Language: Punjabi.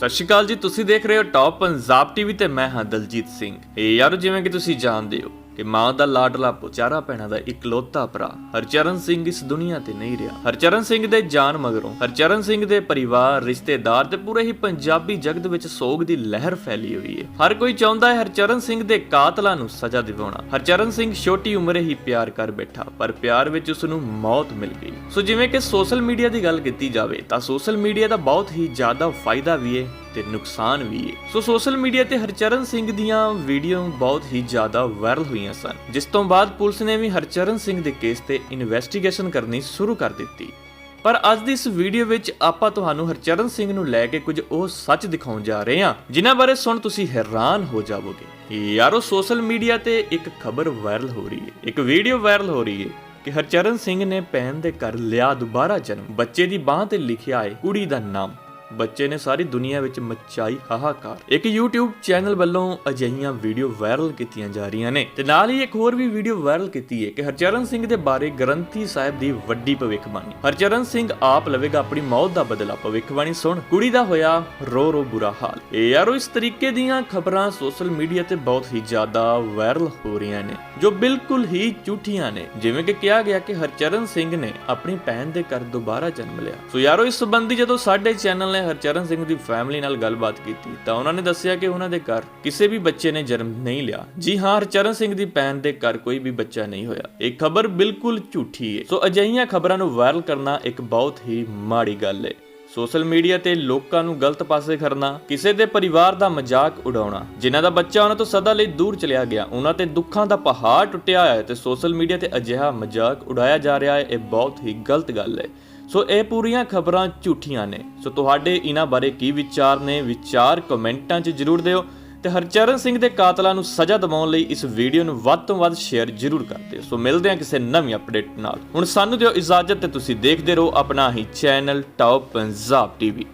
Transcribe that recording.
ਸਤਿ ਸ਼੍ਰੀ ਅਕਾਲ ਜੀ, ਤੁਸੀਂ ਦੇਖ ਰਹੇ ਹੋ ਟੌਪ ਪੰਜਾਬ ਟੀਵੀ ਤੇ ਮੈਂ ਹਾਂ ਦਲਜੀਤ ਸਿੰਘ। ਇਹ ਯਾਰ, ਜਿਵੇਂ ਕਿ ਤੁਸੀਂ ਜਾਣਦੇ ਹੋ ਕਿ ਮਾਂ ਦਾ ਲਾਡਲਾ ਪੁਚਾਰਾ ਭੈਣਾਂ ਦਾ ਇਕਲੌਤਾ ਭਰਾ। ਹਰਚਰਨ ਸਿੰਘ ਇਸ ਦੁਨੀਆ ਤੇ ਨਹੀਂ ਰਿਹਾ। ਹਰਚਰਨ ਸਿੰਘ ਦੇ ਜਾਨ ਮਗਰੋਂ, ਹਰਚਰਨ ਸਿੰਘ ਦੇ ਪਰਿਵਾਰ, ਰਿਸ਼ਤੇਦਾਰ ਤੇ ਪੂਰੇ ਹੀ ਪੰਜਾਬੀ ਜਗਤ ਵਿੱਚ ਸੋਗ ਦੀ ਲਹਿਰ ਫੈਲੀ ਹੋਈ ਹੈ ਹਰ ਕੋਈ ਚਾਹੁੰਦਾ ਹੈ ਹਰਚਰਨ ਸਿੰਘ ਦੇ ਕਾਤਲਾਂ ਨੂੰ ਸਜ਼ਾ ਦਿਵਾਉਣਾ। ਹਰਚਰਨ ਸਿੰਘ ਛੋਟੀ ਉਮਰੇ ਹੀ ਪਿਆਰ ਕਰ ਬੈਠਾ, ਪਰ ਪਿਆਰ ਵਿੱਚ ਉਸ ਨੂੰ ਮੌਤ ਮਿਲ ਗਈ। ਸੋ ਜਿਵੇਂ ਕਿ ਸੋਸ਼ਲ ਮੀਡੀਆ ਦੀ ਗੱਲ ਕੀਤੀ ਜਾਵੇ, ਤਾਂ ਸੋਸ਼ਲ ਮੀਡੀਆ ਦਾ ਬਹੁਤ ਹੀ ਜ਼ਿਆਦਾ ਫਾਇਦਾ ਵੀ ਹੈ ਤੇ ਨੁਕਸਾਨ ਵੀ ਹੈ ਸੋ ਸੋਸ਼ਲ ਮੀਡੀਆ ਤੇ ਹਰਚਰਨ ਸਿੰਘ ਦੀਆਂ ਵੀਡੀਓ ਬਹੁਤ ਹੀ ਜ਼ਿਆਦਾ ਵਾਇਰਲ ਹੋਈਆਂ ਸਨ, ਜਿਸ ਤੋਂ ਬਾਅਦ ਪੁਲਿਸ ਨੇ ਵੀ ਹਰਚਰਨ ਸਿੰਘ ਦੇ ਕੇਸ ਤੇ ਇਨਵੈਸਟੀਗੇਸ਼ਨ ਕਰਨੀ ਸ਼ੁਰੂ ਕਰ ਦਿੱਤੀ। ਪਰ ਅੱਜ ਦੀ ਇਸ ਵੀਡੀਓ ਵਿੱਚ ਆਪਾਂ ਤੁਹਾਨੂੰ ਹਰਚਰਨ ਸਿੰਘ ਨੂੰ ਲੈ ਕੇ ਕੁਝ ਉਹ ਸੱਚ ਦਿਖਾਉਣ ਜਾ ਰਹੇ ਹਾਂ, ਜਿਨ੍ਹਾਂ ਬਾਰੇ ਸੁਣ ਤੁਸੀਂ ਹੈਰਾਨ ਹੋ ਜਾਵੋਗੇ। ਯਾਰੋ, ਸੋਸ਼ਲ ਮੀਡੀਆ ਤੇ ਇੱਕ ਖਬਰ ਵਾਇਰਲ ਹੋ ਰਹੀ ਹੈ ਇੱਕ ਵੀਡੀਓ ਵਾਇਰਲ ਹੋ ਰਹੀ ਹੈ ਕਿ ਹਰਚਰਨ ਸਿੰਘ ਨੇ ਭੈਣ ਦੇ ਘਰ ਲਿਆ ਦੁਬਾਰਾ ਜਨਮ। ਬੱਚੇ ਦੀ ਬਾਹ ਤੇ ਲਿਖਿਆ ਹੈ ਕੁੜੀ ਦਾ ਨਾਮ। ਬੱਚੇ ਨੇ ਸਾਰੀ ਦੁਨੀਆ ਵਿੱਚ ਮਚਾਈ ਹਾਹਾਕਾਰ। ਇੱਕ YouTube ਚੈਨਲ ਵੱਲੋਂ ਅਜਿਹੀਆਂ ਵੀਡੀਓ ਵਾਇਰਲ ਕੀਤੀਆਂ ਜਾ ਰਹੀਆਂ ਨੇ ਤੇ ਨਾਲ ਹੀ ਇੱਕ ਹੋਰ ਵੀ ਵੀਡੀਓ ਵਾਇਰਲ ਕੀਤੀ ਹੈ ਕਿ ਹਰਚਰਨ ਸਿੰਘ ਦੇ ਬਾਰੇ ਗ੍ਰੰਥੀ ਸਾਹਿਬ ਦੀ ਵੱਡੀ ਭਵਿੱਖਬਾਣੀ। ਹਰਚਰਨ ਸਿੰਘ ਆਪ ਲਵੇਗਾ ਆਪਣੀ ਮੌਤ ਦਾ ਬਦਲਾ। ਭਵਿੱਖਬਾਣੀ ਸੁਣ, ਕੁੜੀ ਦਾ ਹੋਇਆ ਰੋ ਰੋ ਬੁਰਾ ਹਾਲ। ਇਹ ਯਾਰੋ ਇਸ ਤਰੀਕੇ ਦੀਆਂ ਖਬਰਾਂ ਸੋਸ਼ਲ ਮੀਡੀਆ ਤੇ ਬਹੁਤ ਹੀ ਜ਼ਿਆਦਾ ਵਾਇਰਲ ਹੋ ਰਹੀਆਂ ਨੇ, ਜੋ ਬਿਲਕੁਲ ਹੀ ਝੂਠੀਆਂ ਨੇ। ਜਿਵੇਂ ਕਿ ਕਿਹਾ ਗਿਆ ਕਿ ਹਰਚਰਨ ਸਿੰਘ ਨੇ ਆਪਣੀ ਭੈਣ ਦੇ ਘਰ ਦੁਬਾਰਾ ਜਨਮ ਲਿਆ। ਸੋ ਯਾਰੋ ਇਸ ਸੰਬੰਧੀ ਜਦੋਂ ਸਾਡੇ ਚੈਨਲ ਨੇ ਹਰਚਰਨ ਸਿੰਘ ਦੀ ਫੈਮਿਲੀ ਨਾਲ ਗੱਲਬਾਤ ਕੀਤੀ ਤਾਂ ਉਹਨਾਂ ਨੇ ਦੱਸਿਆ ਕਿ ਉਹਨਾਂ ਦੇ ਘਰ ਕਿਸੇ ਵੀ ਬੱਚੇ ਨੇ ਜਨਮ ਨਹੀਂ ਲਿਆ। ਜੀ ਹਾਂ, ਹਰਚਰਨ ਸਿੰਘ ਦੀ ਭੈਣ ਦੇ ਘਰ ਕੋਈ ਵੀ ਬੱਚਾ ਨਹੀਂ ਹੋਇਆ। ਇਹ ਖਬਰ ਬਿਲਕੁਲ ਝੂਠੀ ਹੈ ਸੋ ਅਜਿਹੀਆਂ ਖਬਰਾਂ ਨੂੰ ਵਾਇਰਲ ਕਰਨਾ ਇੱਕ ਬਹੁਤ ਹੀ ਮਾੜੀ ਗੱਲ ਹੈ ਸੋਸ਼ਲ ਮੀਡੀਆ ਤੇ ਲੋਕਾਂ ਨੂੰ ਗਲਤ ਪਾਸੇ ਕਰਨਾ ਕਿਸੇ ਦੇ ਪਰਿਵਾਰ ਦਾ ਮਜ਼ਾਕ ਉਡਾਉਣਾ, ਜਿਨ੍ਹਾਂ ਦਾ ਬੱਚਾ ਉਹਨਾਂ ਤੋਂ ਸਦਾ ਲਈ ਦੂਰ ਚਲਿਆ ਗਿਆ, ਉਹਨਾਂ ਤੇ ਦੁੱਖਾਂ ਦਾ ਪਹਾੜ ਟੁੱਟਿਆ ਹੈ ਤੇ ਸੋਸ਼ਲ ਮੀਡੀਆ ਤੇ ਅਜਿਹਾ ਮਜ਼ਾਕ ਉਡਾਇਆ ਜਾ ਰਿਹਾ ਹੈ, ਇਹ ਬਹੁਤ ਹੀ ਗਲਤ ਗੱਲ ਹੈ। ਸੋ ਇਹ ਪੂਰੀਆਂ ਖਬਰਾਂ ਝੂਠੀਆਂ ਨੇ। ਸੋ ਤੁਹਾਡੇ ਇਹਨਾਂ ਬਾਰੇ ਕੀ ਵਿਚਾਰ ਨੇ, ਵਿਚਾਰ ਕਮੈਂਟਾਂ 'ਚ ਜਰੂਰ ਦਿਓ। ਤੇ ਹਰਚਰਨ ਸਿੰਘ ਦੇ ਕਾਤਲਾਂ ਨੂੰ ਸਜ਼ਾ ਦਿਵਾਉਣ ਲਈ ਇਸ ਵੀਡੀਓ ਨੂੰ ਵੱਧ ਤੋਂ ਵੱਧ ਸ਼ੇਅਰ ਜਰੂਰ ਕਰ ਦਿਓ। ਸੋ ਮਿਲਦੇ ਹਾਂ ਕਿਸੇ ਨਵੀਂ ਅਪਡੇਟ ਨਾਲ। ਹੁਣ ਸਾਨੂੰ ਦਿਓ ਇਜਾਜ਼ਤ ਤੇ ਤੁਸੀਂ ਦੇਖਦੇ ਰਹੋ ਆਪਣਾ ਹੀ ਚੈਨਲ ਟੌਪ ਪੰਜਾਬ ਟੀਵੀ